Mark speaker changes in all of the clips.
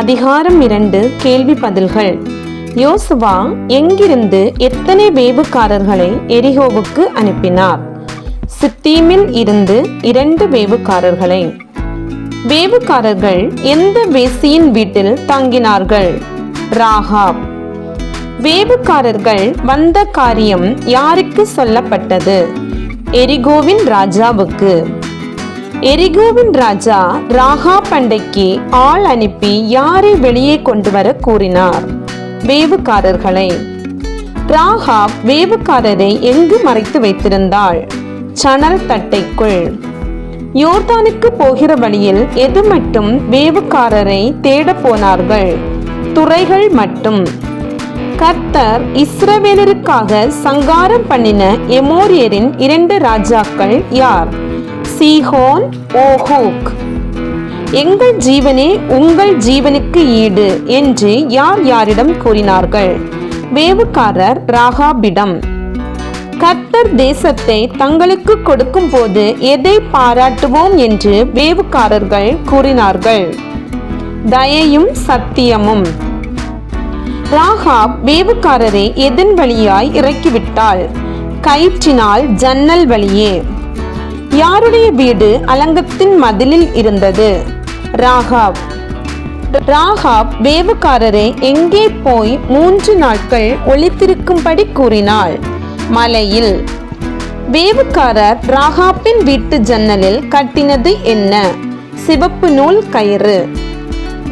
Speaker 1: அதிகாரம் இரண்டு கேள்வி பதில்கள். யோசுவா எங்கிருந்து எத்தனை வேவுக்காரர்களை எரிகோவுக்கு அனுப்பினார்? சித்தீமில் இருந்து இரண்டு வேவுக்காரர்களை. வேவுக்காரர்கள் எந்த வேசியின் வீட்டில் தங்கினார்கள்? ராகாப். வேவுக்காரர்கள் வந்த காரியம் யாருக்கு சொல்லப்பட்டது? எரிகோவின் ராஜாவுக்கு. எரிகோவின் ராஜா ராகா பண்டைக்கு ஆள் அனுப்பி யாரை வெளியே கொண்டு வர கூறினார்? வேவுக்காரர்களை ராகாப் வேவுக்காரரை எங்கு மறைத்து வைத்திருந்தாள்? சணல் தட்டைக்குள். யோர்தானுக்கு போகிற வழியில் எது மட்டும் வேவுக்காரரை தேட போனார்கள்? துறைகள் மட்டும். கர்த்தர் இஸ்ரவேலருக்காக சங்காரம் பண்ணின எமோரியரின் இரண்டு ராஜாக்கள் யார்? சீஹோன் ஓஹூக் எங்கள் ஜீவனே உங்கள் ஜீவனுக்கு ஈடு என்று யார் யாரிடம் கூறினார்கள்? வேவுக்காரர் ராகாபிடம் கர்த்தர் தேசத்தை தங்களுக்கு கொடுக்கும் போது எதை பாராட்டுவோம் என்று வேவுக்காரர்கள் கூறினார்கள். தயையும் சத்தியமும். ராகாப் வேவுக்காரரை எதன் வழியாய் இறக்கிவிட்டாள். கயிற்றினால் ஜன்னல் வழியே. யாருடைய வீடு அலங்கத்தின் மதிலில் இருந்தது? ராகாப். ராகாப் வேவுக்காரரை எங்கே போய் மூன்று நாட்கள் ஒளித்திருக்கும்படி கூறினாள். மலையில். வேவுக்காரர் ராகாப்பின் வீட்டு ஜன்னலில் கட்டினது என்ன? சிவப்பு நூல் கயிறு.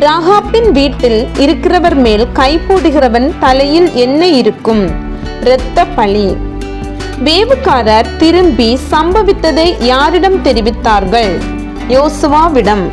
Speaker 1: ராகாப்பின் வீட்டில் இருக்கிறவர் மேல் கை போடுகிறவன் தலையில் என்ன இருக்கும்? இரத்த பழி. வேவுக்காரர் திரும்பி சம்பவித்ததை யாரிடம் தெரிவித்தார்கள்? யோசுவாவிடம்